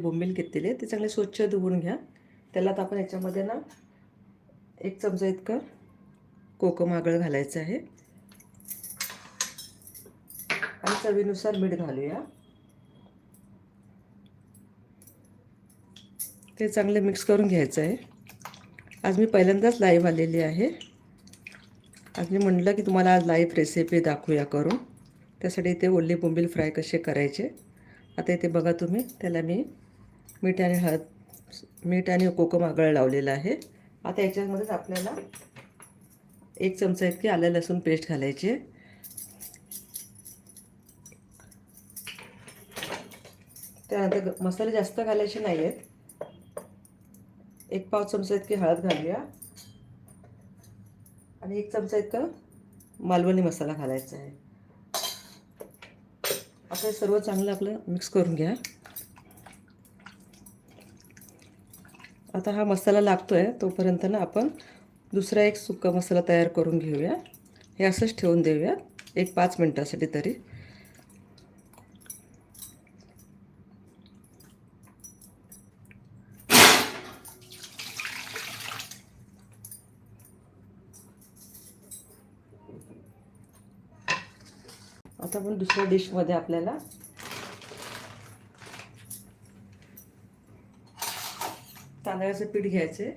बोंबील घेतलेले ते चांगले स्वच्छ धुवून घ्या. त्याला आता आपण याच्यामध्ये ना एक चमचा इतकं कोकम आगळ घालायचं आहे. आणि चवीनुसार मीठ घालूया. ते चांगले मिक्स करून घ्यायचं आहे. आज मी पहिल्यांदाच लाईव्ह आलेली आहे. आज मी म्हटलं की तुम्हाला आज लाईव्ह रेसिपी दाखवूया करून. त्यासाठी इथे ओले बोंबील फ्राय कसे करायचे. आता इथे बघा तुम्ही त्याला मी मीठ आणि हळद मीठ आणि कोकम आगळ लावलेलं आहे. आता याच्यामध्येच आपल्याला एक चमचा इतकी आलं लसूण पेस्ट घालायची आहे. त्यानंतर मसाले जास्त घालायचे नाही आहेत एक पाव चमचा इतकी हळद घालूया. आणि एक चमचा इतकं मालवणी मसाला घालायचा आहे. आता हे सर्व चांगलं आपलं मिक्स करून घ्या. आता हा मसाला लागतो आहे तोपर्यंत ना आपण दुसरा एक सुका मसाला तयार करून घेऊया. हे असंच ठेवून देऊया एक पाच मिनटासाठी तरी. आता आपण दुसऱ्या डिशमध्ये आपल्याला तांदळाचं पीठ घ्यायचे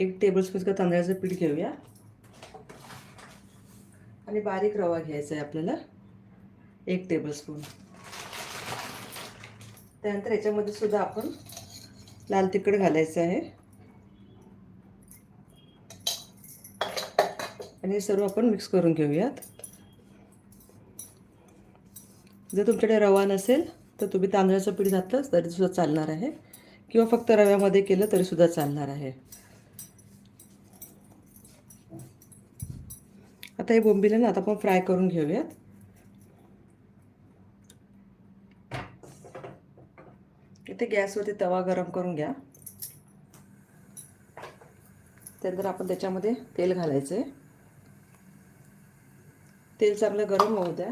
एक टेबलस्पून का तांदळाचं पीठ घेऊया. आणि बारीक रवा घ्यायचा आहे आपल्याला. एक टेबलस्पून त्यानंतर याच्यामध्ये सुद्धा आपण लाल तिखट घालायचं आहे. आणि हे सर्व आपण मिक्स करून घेऊयात. जर तुमच्याकडे रवा नसेल तर तुम्ही तांदळाचं पीठ घातलंच तरीसुद्धा चालणार आहे. किंवा फक्त रव्यामध्ये केलं तरी सुद्धा चालणार आहे. आता हे बोंबीला ना आता आपण फ्राय करून घेऊयात. इथे गॅसवरती तवा गरम करून घ्या. त्यानंतर आपण त्याच्यामध्ये तेल घालायचं आहे तेल चांगलं गरम होऊ द्या.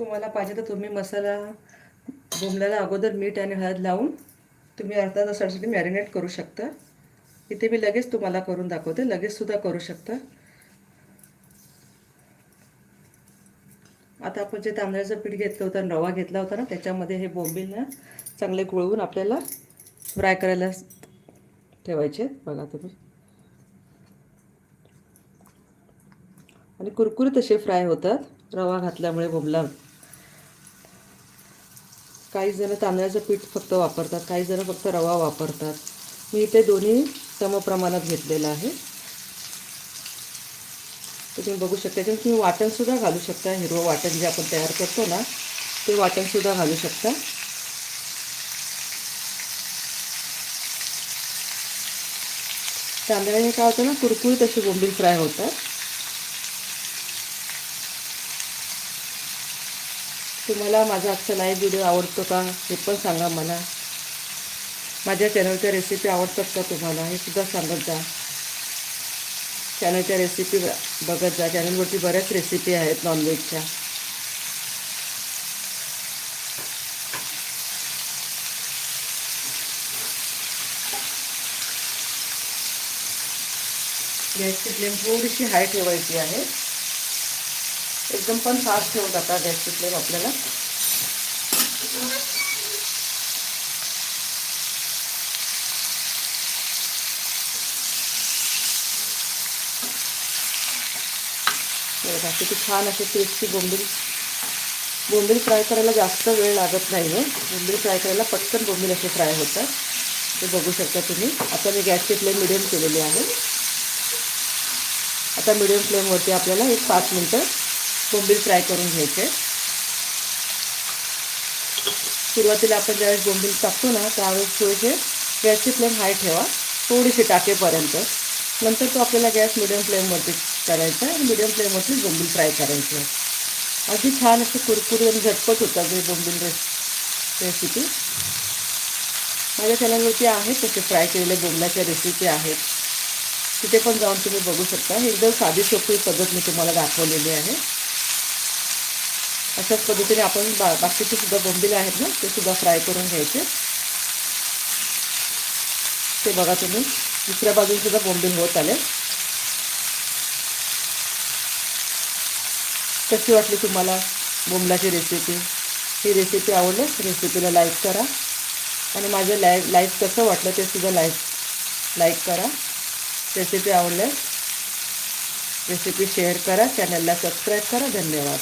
तुम्हाला पाहिजे तर तुम्ही मसाला बोंबल्याला अगोदर मीठ आणि हळद लावून तुम्ही अर्धा तासासाठी मॅरिनेट करू शकता. इथे मी लगेच तुम्हाला करून दाखवते. लगेचसुद्धा करू शकता. आता आपण जे तांदळाचं पीठ घेतलं होतं आणि रवा घेतला होता ना त्याच्यामध्ये हे बोंबीलना चांगले गुळवून आपल्याला फ्राय करायला ठेवायचे. बघा तुम्ही. आणि कुरकुरीत असे फ्राय होतात. रवा घातल्यामुळे बोंबला काही जण तांदळाचं पीठ फक्त वापरतात काही जण फक्त रवा वापरतात. मी इथे दोन्ही समप्रमाणात घेतलेलं आहे. तर तुम्ही बघू शकता त्याच्यात तुम्ही वाटणसुद्धा घालू शकता हिरवं वाटण जे आपण तयार करतो ना ते वाटणसुद्धा घालू शकता. तांदळाने काय होतं ना कुरकुरीत अशी बोंबील फ्राय होतात. तुम्हाला माझा आजचा लाईव्ह व्हिडिओ आवडतो का हे पण सांगा मला. माझ्या चॅनलच्या रेसिपी आवडतात का तुम्हाला हे सुद्धा सांगत जा. चॅनलच्या रेसिपी बघत जा. चॅनलवरती बऱ्याच रेसिपी आहेत नॉनव्हेजच्या गॅसची फ्लेम थोडीशी हाय ठेवायची आहे. एकदम पण फास्ट ठेवत आता गॅसची फ्लेम आपल्याला. किती छान अशी टेस्टी बोंबील. बोंबील फ्राय करायला जास्त वेळ लागत नाही आहे बोंबील फ्राय करायला पटकन बोंबील असे फ्राय होतात. ते बघू शकता तुम्ही. आता मी गॅसची फ्लेम मिडियम केलेली आहे. आता मिडियम फ्लेमवरती आपल्याला एक पाच मिनटं बोंबील फ्राय करून घ्यायचे. सुरुवातीला आपण ज्यावेळेस बोंबील टाकतो ना त्यावेळेस थोडेसे गॅसची फ्लेम हाय ठेवा थोडीशी टाकेपर्यंत. नंतर तो आपल्याला गॅस मिडियम फ्लेमवरती करायचा आणि मिडियम फ्लेमवरती बोंबील फ्राय करायचं. अगदी छान असं कुरकुरी आणि झटपट होतात जे बोंबील रेस रेसिपी माझ्या चॅनलवरती आहेत तसे फ्राय केलेले बोंबलाच्या रेसिपी आहेत. तिथे पण जाऊन तुम्ही बघू शकता. एकदम साधी सोपी पद्धत मी तुम्हाला दाखवलेली आहे. अशाच पद्धतीने आपण बा बाकीचे सुद्धा बोंबिले आहेत ना ते सुद्धा फ्राय करून घ्यायचे. ते बघा तुम्ही दुसऱ्या बाजूने सुद्धा बोंबील होत आले. कशी वाटली तुम्हाला बोंबलाची रेसिपी ही रेसिपी आवडल्यास रेसिपीला लाईक करा. आणि माझं लाईक लाईक कसं वाटलं ते सुद्धा लाईक लाईक करा. रेसिपी आवडल्यास रेसिपी शेअर करा. चॅनलला सबस्क्राईब करा. धन्यवाद.